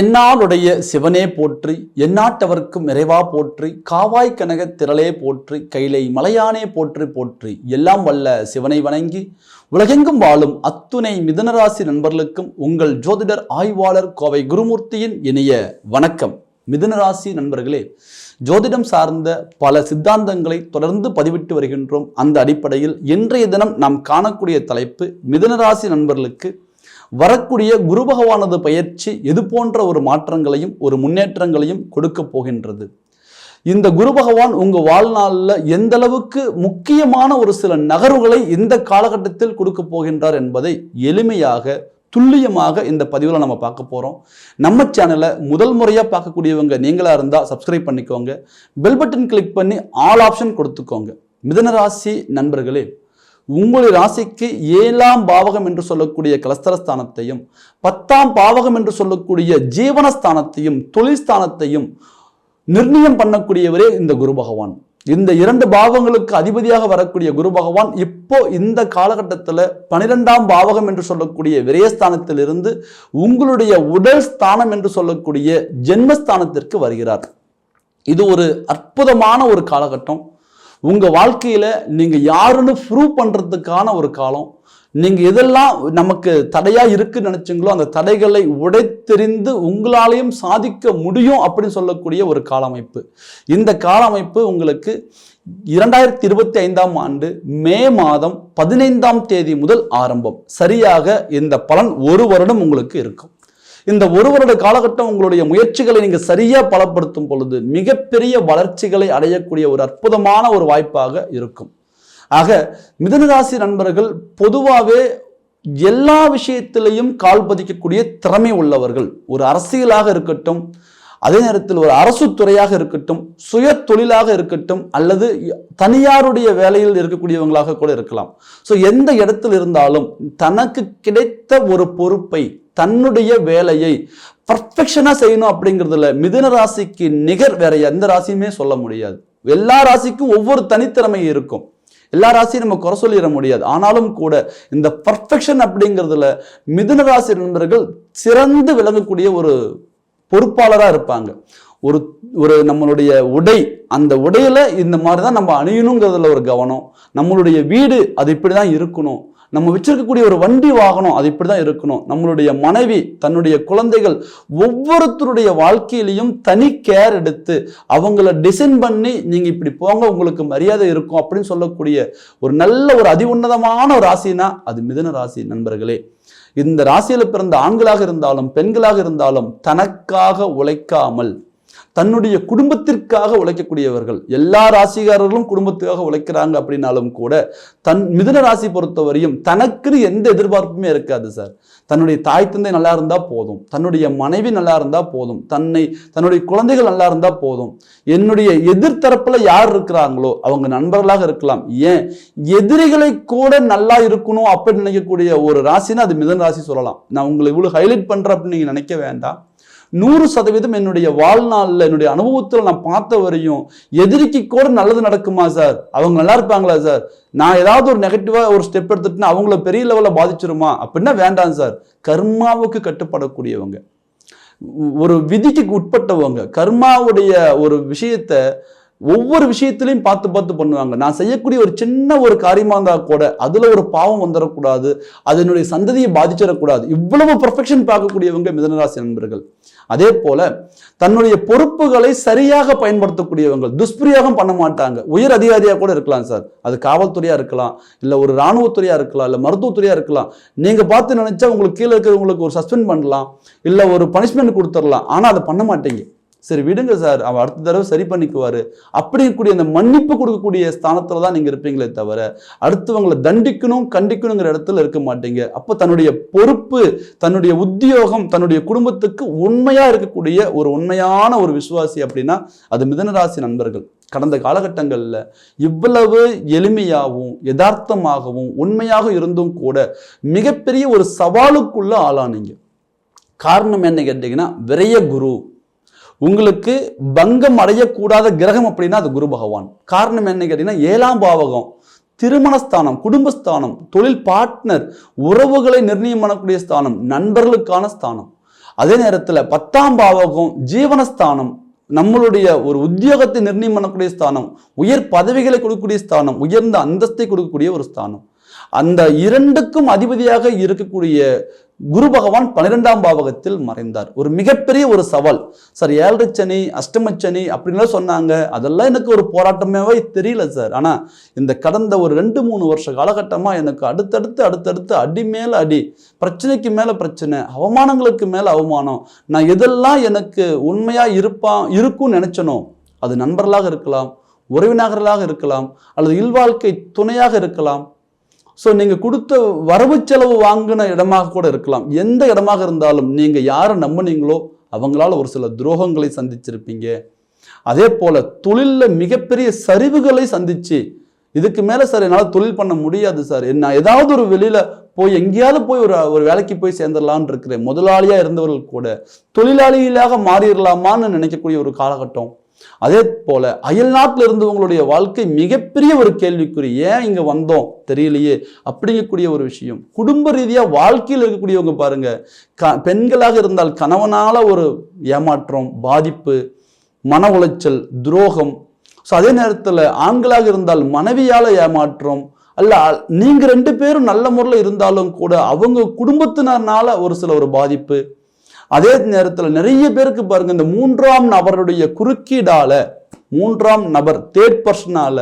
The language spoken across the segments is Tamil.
தென்னாளுடைய சிவனே போற்றி எந்நாட்டவர்க்கும் நிறைவா போற்றி காவாய் கனக திரளே போற்றி கைலை மலையானே போற்றி போற்றி எல்லாம் வல்ல சிவனை வணங்கி உலகெங்கும் வாழும் அத்துணை மிதுனராசி நண்பர்களுக்கும் உங்கள் ஜோதிடர் ஆய்வாளர் கோவை குருமூர்த்தியின் இனிய வணக்கம். மிதுனராசி நண்பர்களே ஜோதிடம் சார்ந்த பல சித்தாந்தங்களை தொடர்ந்து பதிவிட்டு வருகின்றோம். அந்த அடிப்படையில் இன்றைய தினம் நாம் காணக்கூடிய தலைப்பு மிதுனராசி நண்பர்களுக்கு வரக்கூடிய குரு பகவானது பயிற்சி எது போன்ற ஒரு மாற்றங்களையும் ஒரு முன்னேற்றங்களையும் கொடுக்க போகின்றது. இந்த குரு பகவான் உங்கள் வாழ்நாளில் எந்த அளவுக்கு முக்கியமான ஒரு சில நகர்வுகளை இந்த காலகட்டத்தில் கொடுக்க போகின்றார் என்பதை எளிமையாக துல்லியமாக இந்த பதிவில் நம்ம பார்க்க போகிறோம் நம்ம சேனலை முதல் முறையாக பார்க்கக்கூடியவங்க நீங்களாக இருந்தால் சப்ஸ்கிரைப் பண்ணிக்கோங்க. பெல் பட்டன் கிளிக் பண்ணி ஆல் ஆப்ஷன் கொடுத்துக்கோங்க. மிதனராசி நண்பர்களே உங்களுடைய ராசிக்கு ஏழாம் பாவகம் என்று சொல்லக்கூடிய கலஸ்தரஸ்தானத்தையும் பத்தாம் பாவகம் என்று சொல்லக்கூடிய ஜீவனஸ்தானத்தையும் தொழில்ஸ்தானத்தையும் நிர்ணயம் பண்ணக்கூடியவரே இந்த குரு பகவான். இந்த இரண்டு பாவங்களுக்கு அதிபதியாக வரக்கூடிய குரு பகவான் இப்போ இந்த காலகட்டத்தில் பனிரெண்டாம் பாவகம் என்று சொல்லக்கூடிய விரயஸ்தானத்திலிருந்து உங்களுடைய உடல் ஸ்தானம் என்று சொல்லக்கூடிய ஜென்மஸ்தானத்திற்கு வருகிறார். இது ஒரு அற்புதமான ஒரு காலகட்டம். உங்கள் வாழ்க்கையில் நீங்கள் யாருன்னு ப்ரூவ் பண்ணுறதுக்கான ஒரு காலம். நீங்கள் எதெல்லாம் நமக்கு தடையாக இருக்குன்னு நினச்சிங்களோ அந்த தடைகளை உடைத்தெறிந்து உங்களாலையும் சாதிக்க முடியும் அப்படின்னு சொல்லக்கூடிய ஒரு காலமைப்பு. இந்த காலமைப்பு உங்களுக்கு இரண்டாயிரத்தி இருபத்தி ஐந்தாம் ஆண்டு மே மாதம் பதினைந்தாம் தேதி முதல் ஆரம்பம். சரியாக இந்த பலன் ஒரு வருடம் உங்களுக்கு இருக்கும். இந்த ஒரு வருட காலகட்டம் உங்களுடைய முயற்சிகளை நீங்கள் சரியாக பலப்படுத்தும் பொழுது மிகப்பெரிய வளர்ச்சிகளை அடையக்கூடிய ஒரு அற்புதமான ஒரு வாய்ப்பாக இருக்கும். ஆக மிதனராசி நண்பர்கள் பொதுவாகவே எல்லா விஷயத்திலையும் கால் பதிக்கக்கூடிய திறமை உள்ளவர்கள். ஒரு அரசியலாக இருக்கட்டும் அதே நேரத்தில் ஒரு அரசு துறையாக இருக்கட்டும் சுய தொழிலாக இருக்கட்டும் அல்லது தனியாருடைய வேலையில் இருக்கக்கூடியவங்களாக கூட இருக்கலாம். ஸோ எந்த இடத்தில் இருந்தாலும் தனக்கு கிடைத்த ஒரு பொறுப்பை தன்னுடைய வேலையை பர்ஃபெக்ஷனாக செய்யணும் அப்படிங்கிறதுல மிதுன ராசிக்கு நிகர் வேற எந்த ராசியுமே சொல்ல முடியாது. எல்லா ராசிக்கும் ஒவ்வொரு தனித்திறமை இருக்கும். எல்லா ராசியும் நம்ம குறை சொல்லிட முடியாது. ஆனாலும் கூட இந்த பர்ஃபெக்ஷன் அப்படிங்கிறதுல மிதுன ராசி நண்பர்கள் சிறந்து விளங்கக்கூடிய ஒரு பொறுப்பாளராக இருப்பாங்க. ஒரு ஒரு நம்மளுடைய உடை அந்த உடையில இந்த மாதிரி தான் நம்ம அணியணுங்கிறதுல ஒரு கவனம். நம்மளுடைய வீடு அது இப்படி தான் இருக்கணும். நம்ம வச்சிருக்கக்கூடிய ஒரு வண்டி வாகனம் அது இப்படி தான் இருக்கணும். நம்மளுடைய மனைவி தன்னுடைய குழந்தைகள் ஒவ்வொருத்தருடைய வாழ்க்கையிலையும் தனி கேர் எடுத்து அவங்கள டிசைன் பண்ணி நீங்கள் இப்படி போங்க உங்களுக்கு மரியாதை இருக்கும் அப்படின்னு சொல்லக்கூடிய ஒரு நல்ல ஒரு அதி உன்னதமான ஒரு ராசினா அது மிதன ராசி நண்பர்களே. இந்த ராசியில் பிறந்த ஆண்களாக இருந்தாலும் பெண்களாக இருந்தாலும் தனக்காக உழைக்காமல் தன்னுடைய குடும்பத்திற்காக உழைக்கக்கூடியவர்கள் எல்லா ராசிக்காரர்களும் குடும்பத்துக்காக உழைக்கிறாங்க அப்படின்னாலும் கூட தன் மிதுன ராசி பொறுத்தவரையும் தனக்குன்னு எந்த எதிர்பார்ப்புமே இருக்காது சார். தன்னுடைய தாய் தந்தை நல்லா இருந்தால் போதும் தன்னுடைய மனைவி நல்லா இருந்தால் போதும் தன்னை தன்னுடைய குழந்தைகள் நல்லா இருந்தால் போதும். என்னுடைய எதிர்த்தரப்பில் யார் இருக்கிறாங்களோ அவங்க நண்பர்களாக இருக்கலாம். ஏன்? எதிரிகளை கூட நல்லா இருக்கணும் அப்படின்னு நினைக்கக்கூடிய ஒரு ராசினா அது மிதன ராசி சொல்லலாம். நான் உங்களை இவ்வளோ ஹைலைட் பண்ணுறேன் அப்படின்னு நீங்கள் நினைக்க வேண்டாம். நூறு சதவீதம் என்னுடைய வாழ்நாளில் என்னுடைய அனுபவத்தில் நான் பார்த்த வரையும் எதிரிக்கு கூட நல்லது நடக்குமா சார்? அவங்க நல்லா இருப்பாங்களா சார்? நான் ஏதாவது ஒரு நெகட்டிவாக ஒரு ஸ்டெப் எடுத்துட்டுனா அவங்கள பெரிய லெவலில் பாதிச்சிருமா? அப்படின்னா வேண்டாம் சார். கர்மாவுக்கு கட்டுப்படக்கூடியவங்க. ஒரு விதிக்கு உட்பட்டவங்க. கர்மாவுடைய ஒரு விஷயத்த ஒவ்வொரு விஷயத்திலையும் பார்த்து பார்த்து பண்ணுவாங்க. நான் செய்யக்கூடிய ஒரு சின்ன ஒரு காரியமாக இருந்தால் கூட அதில் ஒரு பாவம் வந்துடக்கூடாது அதனுடைய சந்ததியை பாதிச்சிடக்கூடாது இவ்வளவு பர்ஃபெக்ஷன் பார்க்கக்கூடியவங்க மிதனராசி நண்பர்கள் அதே போல தன்னுடைய பொறுப்புகளை சரியாக பயன்படுத்தக்கூடியவங்க துஷ்பிரயோகம் பண்ண மாட்டாங்க. உயர் அதிகாரியாக கூட இருக்கலாம் சார். அது காவல்துறையாக இருக்கலாம். இல்லை ஒரு இராணுவத்துறையாக இருக்கலாம். இல்லை மருத்துவத்துறையாக இருக்கலாம். நீங்கள் பார்த்து நினைச்சா உங்களுக்கு கீழே இருக்கிறவங்களுக்கு ஒரு சஸ்பெண்ட் பண்ணலாம். இல்லை ஒரு பனிஷ்மெண்ட் கொடுத்துடலாம். ஆனால் அதை பண்ண மாட்டீங்க. சரி விடுங்க சார் அவன் அடுத்த தடவை சரி பண்ணிக்குவார். அப்படிங்கக்கூடிய அந்த மன்னிப்பு கொடுக்கக்கூடிய ஸ்தானத்தில் தான் நீங்கள் இருப்பீங்களே தவிர அடுத்தவங்களை தண்டிக்கணும் கண்டிக்கணுங்கிற இடத்துல இருக்க மாட்டீங்க. அப்போ தன்னுடைய பொறுப்பு தன்னுடைய உத்தியோகம் தன்னுடைய குடும்பத்துக்கு உண்மையாக இருக்கக்கூடிய ஒரு உண்மையான ஒரு விசுவாசி அப்படின்னா அது மிதனராசி நண்பர்கள். கடந்த காலகட்டங்களில் இவ்வளவு எளிமையாகவும் யதார்த்தமாகவும் உண்மையாக இருந்தும் கூட மிகப்பெரிய ஒரு சவாலுக்குள்ள ஆளானீங்க. காரணம் என்ன கேட்டீங்கன்னா விரைய குரு. உங்களுக்கு பங்கம் அடையக்கூடாத கிரகம் அப்படின்னா அது குரு பகவான். காரணம் என்ன கேட்டீங்கன்னா ஏழாம் பாவகம் திருமணஸ்தானம் குடும்பஸ்தானம் தொழில் பார்ட்னர் உறவுகளை நிர்ணயம் பண்ணக்கூடிய ஸ்தானம் நண்பர்களுக்கான ஸ்தானம். அதே நேரத்தில் பத்தாம் பாவகம் ஜீவனஸ்தானம் நம்மளுடைய ஒரு உத்தியோகத்தை நிர்ணயம் பண்ணக்கூடிய ஸ்தானம் உயர் பதவிகளை கொடுக்கக்கூடிய ஸ்தானம் உயர்ந்த அந்தஸ்தை கொடுக்கக்கூடிய ஒரு ஸ்தானம். அந்த இரண்டுக்கும் அதிபதியாக இருக்கக்கூடிய குரு பகவான் பன்னிரெண்டாம் பாவகத்தில் மறைந்தார். ஒரு மிகப்பெரிய ஒரு சவால். சார் ஏழரை சனி அஷ்டமச்சனி அப்படின்லாம் சொன்னாங்க. அதெல்லாம் எனக்கு ஒரு போராட்டமாகவே தெரியல சார். ஆனால் இந்த கடந்த ஒரு ரெண்டு மூணு வருஷ காலகட்டமாக எனக்கு அடுத்தடுத்து அடுத்தடுத்து அடி மேலே அடி பிரச்சனைக்கு மேலே பிரச்சனை அவமானங்களுக்கு மேலே அவமானம் நான் எதெல்லாம் எனக்கு உண்மையாக இருப்பான் இருக்கும்னு நினச்சனோ அது நண்பர்களாக இருக்கலாம் உறவினர்களாக இருக்கலாம் அல்லது இல்வாழ்க்கை துணையாக இருக்கலாம் ஸோ நீங்கள் கொடுத்த வரவு செலவு வாங்கின இடமாக கூட இருக்கலாம். எந்த இடமாக இருந்தாலும் நீங்கள் யாரை நம்புனீங்களோ அவங்களால ஒரு சில துரோகங்களை சந்திச்சிருப்பீங்க. அதே போல் தொழிலில் மிகப்பெரிய சரிவுகளை சந்திச்சு இதுக்கு மேலே சார் என்னால் தொழில் பண்ண முடியாது சார். நான் ஏதாவது ஒரு வெளியில் போய் எங்கேயாவது போய் ஒரு ஒரு வேலைக்கு போய் சேர்ந்துடலான்னு இருக்கிறேன். முதலாளியாக இருந்தவர்கள் கூட தொழிலாளிகளாக மாறிடலாமான்னு நினைக்கக்கூடிய ஒரு காலகட்டம். அதே போல அயல் நாட்டில் இருந்தவங்களுடைய வாழ்க்கை மிகப்பெரிய ஒரு கேள்விக்குறி ஏன் இங்க வந்தோம்? தெரியலையே. அப்படிங்கக்கூடிய ஒரு விஷயம். குடும்ப ரீதியா வாழ்க்கையில் இருக்கக்கூடியவங்க பாருங்க க பெண்களாக இருந்தால் கணவனால ஒரு ஏமாற்றம் பாதிப்பு மன உளைச்சல் துரோகம். ஸோ அதே நேரத்தில் ஆண்களாக இருந்தால் மனைவியால் ஏமாற்றம் அல்ல நீங்கள் ரெண்டு பேரும் நல்ல முறையில் இருந்தாலும் கூட அவங்க குடும்பத்தினர்னால ஒரு சில ஒரு பாதிப்பு. அதே நேரத்தில் நிறைய பேருக்கு பாருங்க இந்த மூன்றாம் நபருடைய குறுக்கீடால மூன்றாம் நபர் தேர்ட் பர்சனால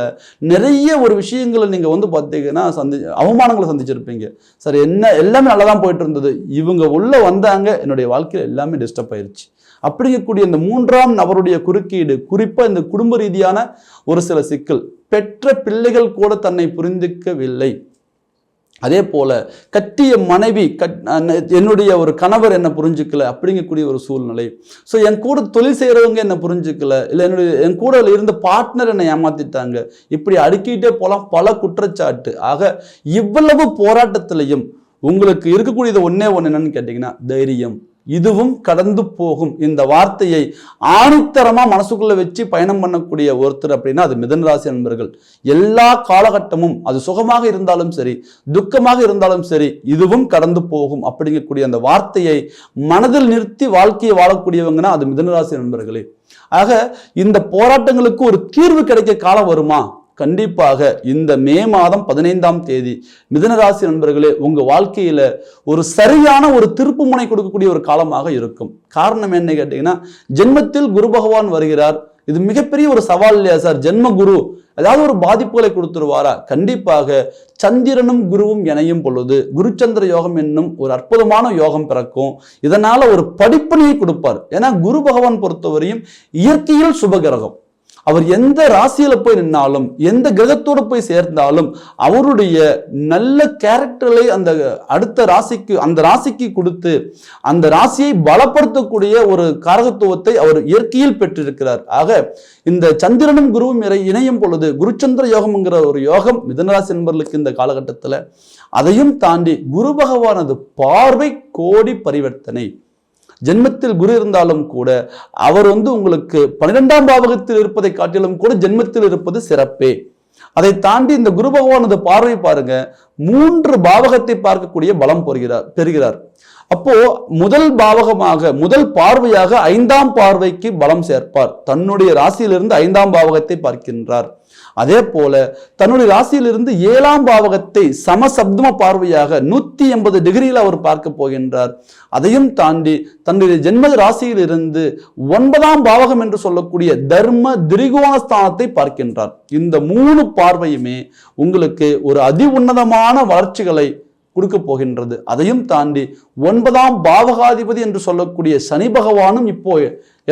நிறைய ஒரு விஷயங்களை நீங்க வந்து பார்த்தீங்கன்னா சந்தி அவமானங்களை சந்திச்சிருப்பீங்க. சார் என்ன எல்லாமே நல்லா தான் போயிட்டு இருந்தது இவங்க உள்ள வந்தாங்க என்னுடைய வாழ்க்கையில் எல்லாமே டிஸ்டர்ப் ஆயிடுச்சு அப்படிங்கக்கூடிய இந்த மூன்றாம் நபருடைய குறுக்கீடு குறிப்பா இந்த குடும்ப ரீதியான ஒரு சில சிக்கல் பெற்ற பிள்ளைகள் கூட தன்னை புரிந்துக்கவில்லை. அதே போல கட்டிய மனைவி கட் என்னுடைய ஒரு கணவர் என்ன புரிஞ்சுக்கல அப்படிங்கக்கூடிய ஒரு சூழ்நிலை. ஸோ என் கூட தொழில் செய்கிறவங்க என்ன புரிஞ்சுக்கல. இல்லை என்னுடைய என் கூட இருந்த பார்ட்னர் என்னை ஏமாத்திட்டாங்க. இப்படி அடுக்கிட்டே போகலாம் பல குற்றச்சாட்டு. ஆக இவ்வளவு போராட்டத்திலையும் உங்களுக்கு இருக்கக்கூடியது ஒன்றே ஒன்று என்னன்னு கேட்டிங்கன்னா தைரியம். இதுவும் கடந்து போகும். இந்த வார்த்தையை ஆணித்தரமா மனசுக்குள்ள வச்சு பயணம் பண்ணக்கூடிய ஒருத்தர் அப்படின்னா அது மிதனராசி நண்பர்கள் எல்லா காலகட்டமும் அது சுகமாக இருந்தாலும் சரி துக்கமாக இருந்தாலும் சரி இதுவும் கடந்து போகும் அப்படிங்கக்கூடிய அந்த வார்த்தையை மனதில் நிறுத்தி வாழ்க்கையை வாழக்கூடியவங்கன்னா அது மிதனராசி நண்பர்களே ஆக இந்த போராட்டங்களுக்கு ஒரு தீர்வு கிடைக்க காலம் வருமா? கண்டிப்பாக இந்த மே மாதம் பதினைந்தாம் தேதி மிதனராசி நண்பர்களே உங்க வாழ்க்கையில ஒரு சரியான ஒரு திருப்பு முனை கொடுக்கக்கூடிய ஒரு காலமாக இருக்கும். காரணம் என்ன கேட்டிங்கன்னா ஜென்மத்தில் குரு பகவான் வருகிறார். இது மிகப்பெரிய ஒரு சவால் இல்லையா சார்? ஜென்ம குரு ஏதாவது ஒரு பாதிப்புகளை கொடுத்துருவாரா? கண்டிப்பாக சந்திரனும் குருவும் இணையும் பொழுது குருச்சந்திர யோகம் என்னும் ஒரு அற்புதமான யோகம் பிறக்கும். இதனால ஒரு படிப்பினையை கொடுப்பார். ஏன்னா குரு பகவான் பொறுத்தவரையும் இயற்கையில் சுபகிரகம் அவர் எந்த ராசியில போய் நின்னாலும் எந்த கிரகத்தோடு போய் சேர்ந்தாலும் அவருடைய நல்ல கேரக்டரை அந்த அடுத்த ராசிக்கு அந்த ராசிக்கு கொடுத்து அந்த ராசியை பலப்படுத்தக்கூடிய ஒரு காரகத்துவத்தை அவர் இயற்கையில் பெற்றிருக்கிறார். ஆக இந்த சந்திரனும் குருவும் இறை இணையும் பொழுது குருச்சந்திர யோகம்ங்கிற ஒரு யோகம் மிதனராசி நண்பர்களுக்கு இந்த காலகட்டத்தில் அதையும் தாண்டி குரு பகவானது பார்வை கோடி பரிவர்த்தனை. ஜென்மத்தில் குரு இருந்தாலும் கூட அவர் வந்து உங்களுக்கு பன்னிரெண்டாம் பாவகத்தில் இருப்பதை காட்டிலும் கூட ஜென்மத்தில் இருப்பது சிறப்பே. அதை தாண்டி இந்த குரு பகவானது பார்வை பாருங்க மூன்று பாவகத்தை பார்க்கக்கூடிய பலம் பெறுகிறார் பெறுகிறார். அப்போ முதல் பாவகமாக முதல் பார்வையாக ஐந்தாம் பார்வைக்கு பலம் சேர்ப்பார். தன்னுடைய ராசியிலிருந்து ஐந்தாம் பாவகத்தை பார்க்கின்றார். அதே போல தன்னுடைய ராசியிலிருந்து ஏழாம் பாவகத்தை சமசப்தம பார்வையாக நூத்தி எண்பது டிகிரியில் அவர் பார்க்க போகின்றார். அதையும் தாண்டி தன்னுடைய ஜென்ம ராசியிலிருந்து ஒன்பதாம் பாவகம் என்று சொல்லக்கூடிய தர்ம திரிகோணஸ்தானத்தை பார்க்கின்றார். இந்த மூணு பார்வையுமே உங்களுக்கு ஒரு அதி உன்னதமான வளர்ச்சிகளை கொடுக்க போகின்றது. அதையும் தாண்டி ஒன்பதாம் பாவகாதிபதி என்று சொல்லக்கூடிய சனி பகவானும் இப்போ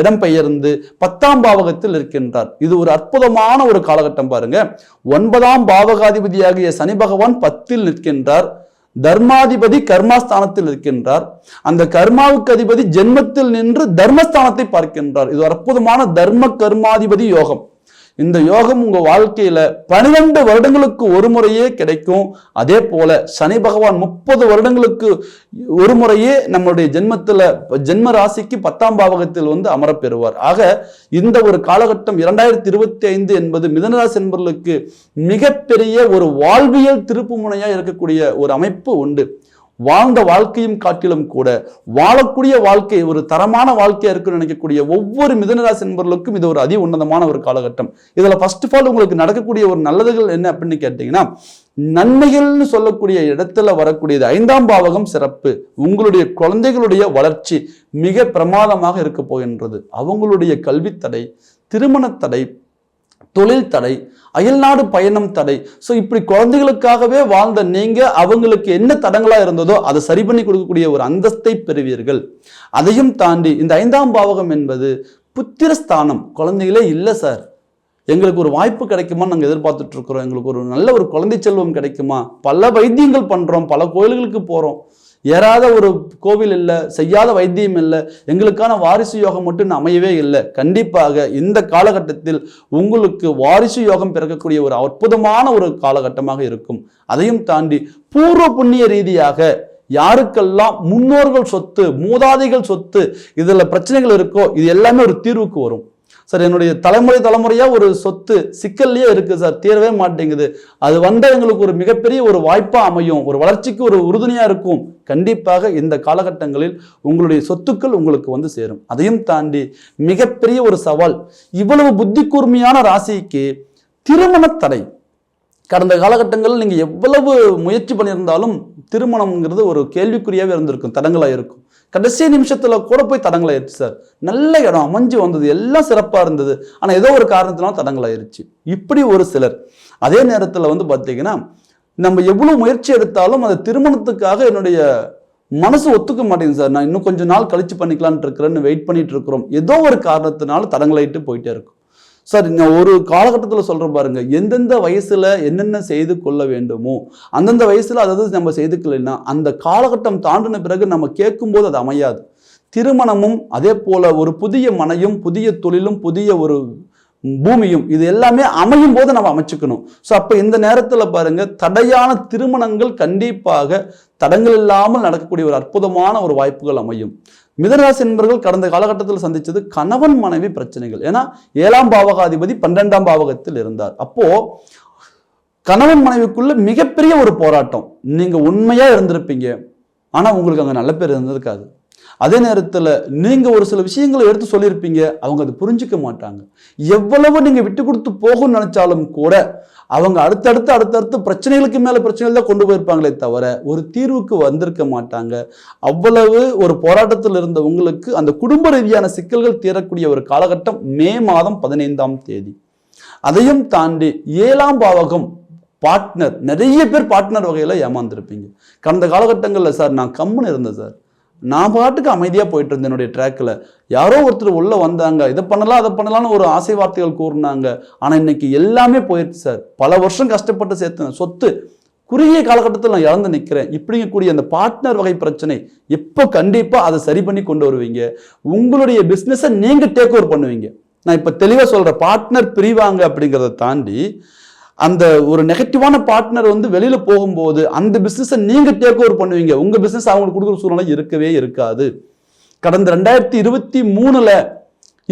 இடம்பெயர்ந்து பத்தாம் பாவகத்தில் இருக்கின்றார். இது ஒரு அற்புதமான ஒரு காலகட்டம் பாருங்க. ஒன்பதாம் பாவகாதிபதியாகிய சனி பகவான் பத்தில் நிற்கின்றார். தர்மாதிபதி கர்மாஸ்தானத்தில் இருக்கின்றார் அந்த கர்மாவுக்கு அதிபதி ஜென்மத்தில் நின்று தர்மஸ்தானத்தை பார்க்கின்றார். இது அற்புதமான தர்ம கர்மாதிபதி யோகம். இந்த யோகம் உங்கள் வாழ்க்கையில் பனிரெண்டு வருடங்களுக்கு ஒரு முறையே கிடைக்கும். அதே போல் சனி பகவான் முப்பது வருடங்களுக்கு ஒரு முறையே நம்மளுடைய ஜென்மத்தில் ஜென்ம ராசிக்கு பத்தாம் பாவகத்தில் வந்து அமரப்பெறுவார். ஆக இந்த ஒரு காலகட்டம் இரண்டாயிரத்தி இருபத்தி ஐந்து என்பது மிதனராசி என்பவர்களுக்கு மிகப்பெரிய ஒரு வாழ்வியல் திருப்புமுனையாக இருக்கக்கூடிய ஒரு அமைப்பு உண்டு. வாழ்ந்த வாழ்க்கையும் காட்டிலும் கூட வாழக்கூடிய வாழ்க்கை ஒரு தரமான வாழ்க்கையா இருக்குன்னு நினைக்கக்கூடிய ஒவ்வொரு மிதனராசி நண்பர்களுக்கும் இது ஒரு அதி உன்னதமான ஒரு காலகட்டம். இதுல ஃபர்ஸ்ட் ஆஃப் ஆல் உங்களுக்கு நடக்கக்கூடிய ஒரு நல்லதுகள் என்ன அப்படின்னு கேட்டீங்கன்னா நன்மைகள்னு சொல்லக்கூடிய இடத்துல வரக்கூடியது ஐந்தாம் பாவகம் சிறப்பு. உங்களுடைய குழந்தைகளுடைய வளர்ச்சி மிக பிரமாதமாக இருக்க போகின்றது. அவங்களுடைய கல்வித்தடை திருமணத்தடை தொழில் தடை அயல்நாடு பயணம் தடை. ஸோ இப்படி குழந்தைகளுக்காகவே வாழ்ந்த நீங்க அவங்களுக்கு என்ன தடங்களா இருந்ததோ அதை சரி பண்ணி கொடுக்கக்கூடிய ஒரு அந்தஸ்தை பெறுவீர்கள். அதையும் தாண்டி இந்த ஐந்தாம் பாவகம் என்பது புத்திரஸ்தானம். குழந்தைகளே இல்லை சார். எங்களுக்கு ஒரு வாய்ப்பு கிடைக்குமா நாங்கள் எதிர்பார்த்துட்டு இருக்கிறோம். எங்களுக்கு ஒரு நல்ல ஒரு குழந்தை செல்வம் கிடைக்குமா? பல வைத்தியங்கள் பண்றோம் பல கோயில்களுக்கு போறோம். ஏறாத ஒரு கோவில் இல்லை செய்யாத வைத்தியம் இல்லை எங்களுக்கான வாரிசு யோகம் மட்டும் இன்னும் அமையவே இல்லை. கண்டிப்பாக இந்த காலகட்டத்தில் உங்களுக்கு வாரிசு யோகம் பிறக்கக்கூடிய ஒரு அற்புதமான ஒரு காலகட்டமாக இருக்கும். அதையும் தாண்டி பூர்வ புண்ணிய ரீதியாக யாருக்கெல்லாம் முன்னோர்கள் சொத்து மூதாதைகள் சொத்து இதில் பிரச்சனைகள் இருக்கோ இது எல்லாமே ஒரு தீர்வுக்கு வரும். சார் என்னுடைய தலைமுறை தலைமுறையா ஒரு சொத்து சிக்கல்லையே இருக்கு சார். தீரவே மாட்டேங்குது. அது வந்தால் எங்களுக்கு ஒரு மிகப்பெரிய ஒரு வாய்ப்பாக அமையும். ஒரு வளர்ச்சிக்கு ஒரு உறுதுணையாக இருக்கும். கண்டிப்பாக இந்த காலகட்டங்களில் உங்களுடைய சொத்துக்கள் உங்களுக்கு வந்து சேரும். அதையும் தாண்டி மிகப்பெரிய ஒரு சவால் இவ்வளவு புத்தி கூர்மையான ராசிக்கு திருமண தடை. கடந்த காலகட்டங்களில் நீங்கள் எவ்வளவு முயற்சி பண்ணியிருந்தாலும் திருமணம்ங்கிறது ஒரு கேள்விக்குறியாகவே இருந்திருக்கும். தடங்களாக இருக்கும் கடைசி நிமிஷத்தில் கூட போய் தடங்கலாயிருச்சு சார். நல்ல இடம் அமைஞ்சு வந்தது எல்லாம் சிறப்பாக இருந்தது. ஆனால் ஏதோ ஒரு காரணத்தினால தடங்கலாயிருச்சு. இப்படி ஒரு சிலர். அதே நேரத்தில் வந்து பார்த்தீங்கன்னா நம்ம எவ்வளோ முயற்சி எடுத்தாலும் அந்த திருமணத்துக்காக என்னுடைய மனசு ஒத்துக்க மாட்டேங்குது சார். நான் இன்னும் கொஞ்சம் நாள் கழிச்சு பண்ணிக்கலாம்னு இருக்கிறேன்னு வெயிட் பண்ணிட்டு இருக்கிறோம். ஏதோ ஒரு காரணத்தினால தடங்களாயிட்டு போயிட்டே இருக்கும். சார் நான் ஒரு காலகட்டத்தில் சொல்கிறேன் பாருங்கள் எந்தெந்த வயசில் என்னென்ன செய்து கொள்ள வேண்டுமோ அந்தந்த வயசில் அதாவது நம்ம செய்துக்கலைன்னா அந்த காலகட்டம் தாண்டின பிறகு நம்ம கேட்கும்போது அது அமையாது. திருமணமும் அதே போல் ஒரு புதிய மனையும் புதிய தொழிலும் புதிய ஒரு பூமியும் இது எல்லாமே அமையும் போது நம்ம அமைச்சுக்கணும். ஸோ அப்போ இந்த நேரத்தில் பாருங்க தடையான திருமணங்கள் கண்டிப்பாக தடங்கள் இல்லாமல் நடக்கக்கூடிய ஒரு அற்புதமான ஒரு வாய்ப்புகள் அமையும். மிதராசி என்பவர்கள் கடந்த காலகட்டத்தில் சந்தித்தது கணவன் மனைவி பிரச்சனைகள். ஏன்னா ஏழாம் பாவகாதிபதி பன்னெண்டாம் பாவகத்தில் இருந்தார். அப்போ கணவன் மனைவிக்குள்ள மிகப்பெரிய ஒரு போராட்டம். நீங்க உண்மையா இருந்திருப்பீங்க. ஆனா உங்களுக்கு அங்கே நல்ல பேர் இருந்திருக்காது. அதே நேரத்தில் நீங்கள் ஒரு சில விஷயங்களை எடுத்து சொல்லியிருப்பீங்க அவங்க அதை புரிஞ்சுக்க மாட்டாங்க. எவ்வளவு நீங்கள் விட்டு கொடுத்து போகும்னு நினைச்சாலும் கூட அவங்க அடுத்தடுத்து அடுத்தடுத்து பிரச்சனைகளுக்கு மேலே பிரச்சனைகள் தான் கொண்டு போயிருப்பாங்களே தவிர ஒரு தீர்வுக்கு வந்திருக்க மாட்டாங்க. அவ்வளவு ஒரு போராட்டத்தில் இருந்த உங்களுக்கு அந்த குடும்ப ரீதியான சிக்கல்கள் தீரக்கூடிய ஒரு காலகட்டம் மே மாதம் பதினைந்தாம் தேதி. அதையும் தாண்டி ஏழாம் பாவகம் பார்ட்னர் நிறைய பேர் பார்ட்னர் வகையில் ஏமாந்துருப்பீங்க. கடந்த காலகட்டங்களில் சார் நான் கம்முன்னு இருந்தேன் சார். நான் பாட்டுக்கு அமைதியாக போயிட்டு இருந்தேன் என்னுடைய ட்ராக்கில் யாரோ ஒருத்தர் உள்ளே வந்தாங்க. இதை பண்ணலாம் அதை பண்ணலாம்னு ஒரு ஆசை வார்த்தைகள் கூறினாங்க. ஆனால் இன்னைக்கு எல்லாமே போயிடுச்சு சார். பல வருஷம் கஷ்டப்பட்டு சேர்த்தேன். சொத்து. குறுகிய காலகட்டத்தில் நான் இழந்து நிற்கிறேன் இப்படிங்கக்கூடிய அந்த பார்ட்னர் வகை பிரச்சனை எப்போ கண்டிப்பாக அதை சரி பண்ணி கொண்டு வருவீங்க? உங்களுடைய பிஸ்னஸை நீங்கள் டேக் ஓவர் பண்ணுவீங்க. நான் இப்போ தெளிவாக சொல்கிறேன் பார்ட்னர் பிரிவாங்க அப்படிங்கிறத தாண்டி அந்த ஒரு நெகட்டிவான பார்ட்னர் வந்து வெளியில போகும்போது அந்த பிசினஸை நீங்க டேக் ஓவர் பண்ணுவீங்க. உங்க பிசினஸ் அவங்களுக்கு கொடுக்குற சூழ்நிலை இருக்கவே இருக்காது. கடந்த ரெண்டாயிரத்தி இருபத்தி மூணுல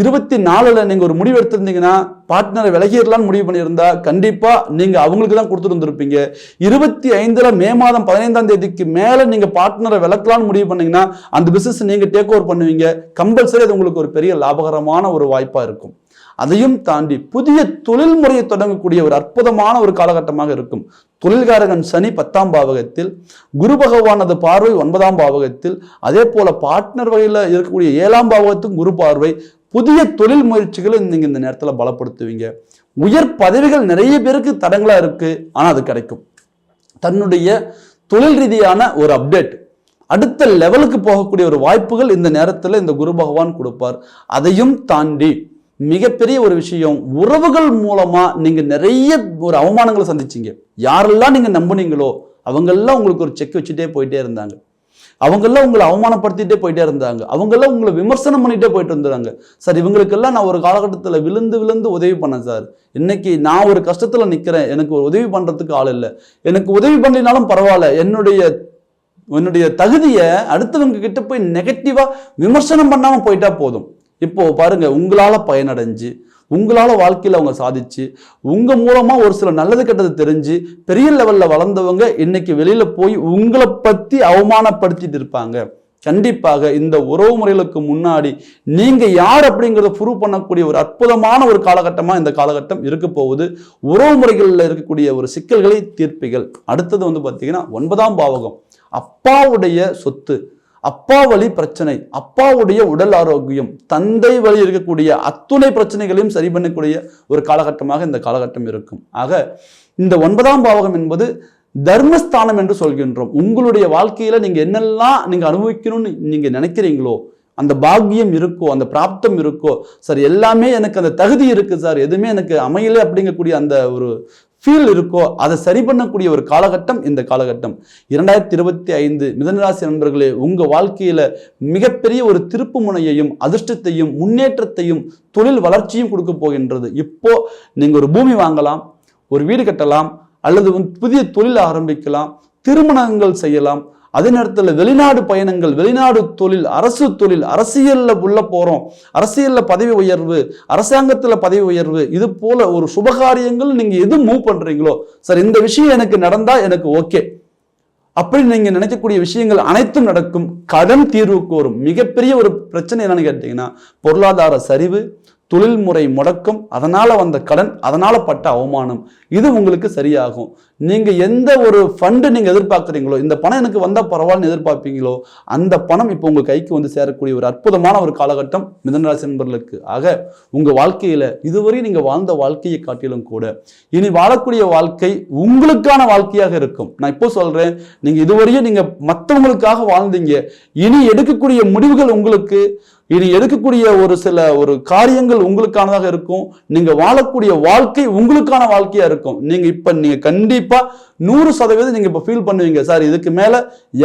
இருபத்தி நாலுல நீங்க ஒரு முடிவு எடுத்திருந்தீங்கன்னா பார்ட்னரை விலகிடலாம்னு முடிவு பண்ணியிருந்தா கண்டிப்பா நீங்க அவங்களுக்கு தான் கொடுத்துருந்துருப்பீங்க இருபத்தி ஐந்துல மே மாதம் பதினைந்தாம் தேதிக்கு மேல நீங்க பார்ட்னரை விளக்கலாம்னு முடிவு பண்ணீங்கன்னா அந்த பிசினஸ் நீங்க டேக் ஓவர் பண்ணுவீங்க. கம்பல்சரி அது உங்களுக்கு ஒரு பெரிய லாபகரமான ஒரு வாய்ப்பா இருக்கும். அதையும் தாண்டி புதிய தொழில் முறையை தொடங்கக்கூடிய ஒரு அற்புதமான ஒரு காலகட்டமாக இருக்கும். தொழில்காரகன் சனி பத்தாம் பாவகத்தில் குரு பகவானது பார்வை ஒன்பதாம் பாவகத்தில் அதே போல பார்ட்னர் வகையில் இருக்கக்கூடிய ஏழாம் பாவகத்துக்கும் குரு பார்வை. புதிய தொழில் முயற்சிகளை நீங்கள் இந்த நேரத்தில் பலப்படுத்துவீங்க. உயர் பதவிகள் நிறைய பேருக்கு தடங்களாக இருக்கு ஆனால் அது கிடைக்கும். தன்னுடைய தொழில் ரீதியான ஒரு அப்டேட் அடுத்த லெவலுக்கு போகக்கூடிய ஒரு வாய்ப்புகள் இந்த நேரத்தில் இந்த குரு பகவான் கொடுப்பார். அதையும் தாண்டி மிகப்பெரிய ஒரு விஷயம் உறவுகள் மூலமாக நீங்கள் நிறைய ஒரு அவமானங்களை சந்திச்சிங்க. யாரெல்லாம் நீங்கள் நம்புனீங்களோ அவங்கெல்லாம் உங்களுக்கு ஒரு செக் வச்சுட்டே போயிட்டே இருந்தாங்க. அவங்கெல்லாம் உங்களை அவமானப்படுத்திட்டே போயிட்டே இருந்தாங்க. அவங்கெல்லாம் உங்களை விமர்சனம் பண்ணிகிட்டே போயிட்டு இருந்தாங்க. சார் இவங்களுக்கெல்லாம் நான் ஒரு காலகட்டத்தில் விழுந்து விழுந்து உதவி பண்ணேன் சார். இன்னைக்கு நான் ஒரு கஷ்டத்தில் நிற்கிறேன் எனக்கு ஒரு உதவி பண்ணுறதுக்கு ஆள் இல்லை. எனக்கு உதவி பண்ணினாலும் பரவாயில்ல. என்னுடைய என்னுடைய தகுதியை அடுத்தவங்க கிட்ட போய் நெகட்டிவாக விமர்சனம் பண்ணாமல் போயிட்டா போதும். இப்போ பாருங்கள் உங்களால் பயனடைஞ்சு உங்களால் வாழ்க்கையில் அவங்க சாதிச்சு உங்கள் மூலமாக ஒரு சில நல்லது கெட்டது தெரிஞ்சு பெரிய லெவலில் வளர்ந்தவங்க இன்னைக்கு வெளியில் போய் உங்களை பற்றி அவமானப்படுத்திட்டு இருப்பாங்க. கண்டிப்பாக இந்த உறவு முறைகளுக்கு முன்னாடி நீங்கள் யார் அப்படிங்கிறத ப்ரூவ் பண்ணக்கூடிய ஒரு அற்புதமான ஒரு காலகட்டமாக இந்த காலகட்டம் இருக்க போகுது. உறவு முறைகளில் இருக்கக்கூடிய ஒரு சிக்கல்களை தீர்ப்பிகள். அடுத்தது வந்து பார்த்தீங்கன்னா ஒன்பதாம் பாவகம். அப்பாவுடைய சொத்து. அப்பா வழி பிரச்சனை அப்பாவுடைய உடல் ஆரோக்கியம் தந்தை வழி இருக்கக்கூடிய அத்துணை பிரச்சனைகளையும் சரி பண்ணக்கூடிய ஒரு காலகட்டமாக இந்த காலகட்டம் இருக்கும். ஆக இந்த ஒன்பதாம் பாவகம் என்பது தர்மஸ்தானம் என்று சொல்கின்றோம். உங்களுடைய வாழ்க்கையில நீங்க என்னெல்லாம் நீங்க அனுபவிக்கணும்னு நீங்க நினைக்கிறீங்களோ அந்த பாக்கியம் இருக்கோ அந்த பிராப்தம் இருக்கோ சார் எல்லாமே எனக்கு அந்த தகுதி இருக்கு சார். எதுவுமே எனக்கு அமையலை அப்படிங்கக்கூடிய அந்த ஒரு ஃபீல் இருக்கோ அதை சரி பண்ணக்கூடிய ஒரு காலகட்டம் இந்த காலகட்டம். இரண்டாயிரத்தி இருபத்தி ஐந்து மிதனராசி நண்பர்களே உங்கள் வாழ்க்கையில் மிகப்பெரிய ஒரு திருப்பு முனையையும் அதிர்ஷ்டத்தையும் முன்னேற்றத்தையும் தொழில் வளர்ச்சியும் கொடுக்க போகின்றது. இப்போ நீங்கள் ஒரு பூமி வாங்கலாம் ஒரு வீடு கட்டலாம் அல்லது புதிய தொழில் ஆரம்பிக்கலாம் திருமணங்கள் செய்யலாம் அதே நேரத்தில் வெளிநாடு பயணங்கள் வெளிநாடு தொழில் அரசு தொழில் அரசியலில் உள்ள போகிறோம் அரசியலில் பதவி உயர்வு அரசாங்கத்தில் பதவி உயர்வு இது போல ஒரு சுபகாரியங்கள் நீங்கள் எது மூவ் பண்ணுறீங்களோ சார் இந்த விஷயம் எனக்கு நடந்தால் எனக்கு ஓகே அப்படி நீங்கள் நினைக்கக்கூடிய விஷயங்கள் அனைத்தும் நடக்கும். கடன் தீர்வு கோரும். மிகப்பெரிய ஒரு பிரச்சனை என்னன்னு கேட்டிங்கன்னா பொருளாதார சரிவு தொழில்முறை முடக்கம் அதனால் வந்த கடன் அதனால் பட்ட அவமானம் இது உங்களுக்கு சரியாகும். நீங்கள் எந்த ஒரு ஃபண்டு நீங்கள் எதிர்பார்க்குறீங்களோ இந்த பணம் எனக்கு வந்தால் பரவாயில்லன்னு எதிர்பார்ப்பீங்களோ அந்த பணம் இப்போ உங்கள் கைக்கு வந்து சேரக்கூடிய ஒரு அற்புதமான ஒரு காலகட்டம் மிதனராசி நண்பர்களுக்கு ஆக உங்கள் வாழ்க்கையில் இதுவரை நீங்கள் வாழ்ந்த வாழ்க்கையை காட்டிலும் கூட இனி வாழக்கூடிய வாழ்க்கை உங்களுக்கான வாழ்க்கையாக இருக்கும். நான் இப்போ சொல்கிறேன் நீங்கள் இதுவரையும் நீங்கள் மற்றவங்களுக்காக வாழ்ந்தீங்க. இனி எடுக்கக்கூடிய முடிவுகள் உங்களுக்கு இனி எடுக்கக்கூடிய ஒரு சில ஒரு காரியங்கள் உங்களுக்கானதாக இருக்கும். நீங்க வாழக்கூடிய வாழ்க்கை உங்களுக்கான வாழ்க்கையா இருக்கும். நீங்க இப்ப நீங்க கண்டிப்பா நூறு சதவீதம் நீங்க இப்ப ஃபீல் பண்ணுவீங்க. சார் இதுக்கு மேல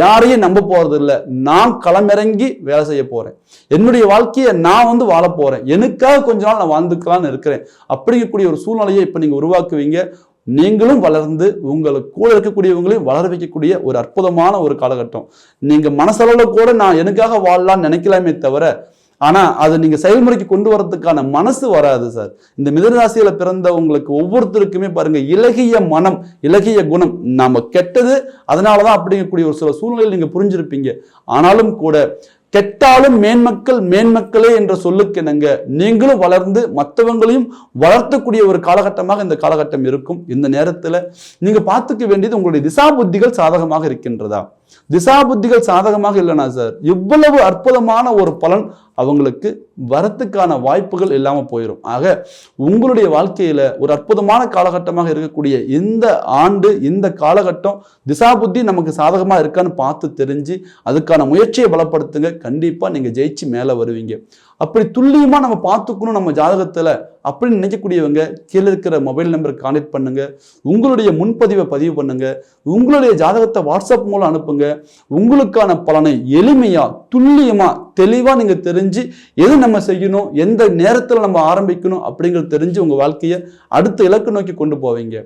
யாரையும் நம்ப போறது இல்லை நான் களமிறங்கி வேலை செய்ய போறேன். என்னுடைய வாழ்க்கையை நான் வந்து வாழ போறேன். எனக்காக கொஞ்ச நாள் நான் வாழ்ந்துக்கலாம்னு இருக்கிறேன். அப்படிங்கக்கூடிய ஒரு சூழ்நிலையை இப்ப நீங்க உருவாக்குவீங்க. நீங்களும் வளர்ந்து உங்களுக்கு கூட இருக்கக்கூடியவங்களையும் வளர வைக்கக்கூடிய ஒரு அற்புதமான ஒரு காலகட்டம். நீங்கள் மனசளவில் கூட நான் எனக்காக வாழலாம்னு நினைக்கலாமே தவிர ஆனால் அதை நீங்கள் செயல்முறைக்கு கொண்டு வரதுக்கான மனசு வராது சார். இந்த மிதனராசியில பிறந்தவங்களுக்கு ஒவ்வொருத்தருக்குமே பாருங்கள் இலகிய மனம் இலகிய குணம். நம்ம கெட்டது அதனாலதான் அப்படிங்கக்கூடிய ஒரு சில சூழ்நிலையில் நீங்கள் புரிஞ்சிருப்பீங்க. ஆனாலும் கூட கெட்டாலும் மேன்மக்கள் மேன்மக்களே என்ற சொல்லுக்கு என்னங்க நீங்களும் வளர்ந்து மற்றவங்களையும் வளர்த்தக்கூடிய ஒரு காலகட்டமாக இந்த காலகட்டம் இருக்கும். இந்த நேரத்தில் நீங்கள் பார்த்துக்க வேண்டியது உங்களுடைய திசா புத்திகள் சாதகமாக இருக்கின்றதா? திசா புத்திகள் சாதகமாக இல்லைனா சார் இவ்வளவு அற்புதமான ஒரு பலன் அவங்களுக்கு வரத்துக்கான வாய்ப்புகள் இல்லாமல் போயிடும் ஆக உங்களுடைய வாழ்க்கையில் ஒரு அற்புதமான காலகட்டமாக இருக்கக்கூடிய இந்த ஆண்டு இந்த காலகட்டம் திசா புத்தி நமக்கு சாதகமாக இருக்கான்னு பார்த்து தெரிஞ்சு அதுக்கான முயற்சியை பலப்படுத்துங்க. கண்டிப்பாக நீங்கள் ஜெயிச்சு மேலே வருவீங்க. அப்படி துல்லியமா நம்ம பார்த்துக்கணும் நம்ம ஜாதகத்துல அப்படின்னு நினைக்கக்கூடியவங்க கீழே இருக்கிற மொபைல் நம்பருக்கு கான்டெக்ட் பண்ணுங்க. உங்களுடைய முன்பதிவை பதிவு பண்ணுங்க. உங்களுடைய ஜாதகத்தை வாட்ஸ்அப் மூலம் அனுப்புங்க. உங்களுக்கான பலனை எளிமையா துல்லியமா தெளிவா நீங்க தெரிஞ்சு எது நம்ம செய்யணும் எந்த நேரத்தில் நம்ம ஆரம்பிக்கணும் அப்படிங்கிறது தெரிஞ்சு உங்க வாழ்க்கையை அடுத்த இலக்கு நோக்கி கொண்டு போவீங்க.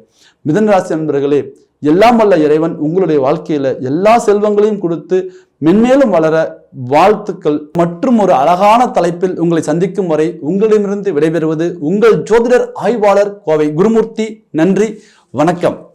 மிதன் ராசி நண்பர்களே எல்லாம் வல்ல இறைவன் உங்களுடைய வாழ்க்கையில எல்லா செல்வங்களையும் கொடுத்து மென்மேலும் வளர வாழ்த்துக்கள் மற்றும் ஒரு அழகான தலைப்பில் உங்களை சந்திக்கும் வரை உங்களிடமிருந்து விடைபெறுவது உங்கள் ஜோதிடர் ஆய்வாளர் கோவை குருமூர்த்தி. நன்றி. வணக்கம்.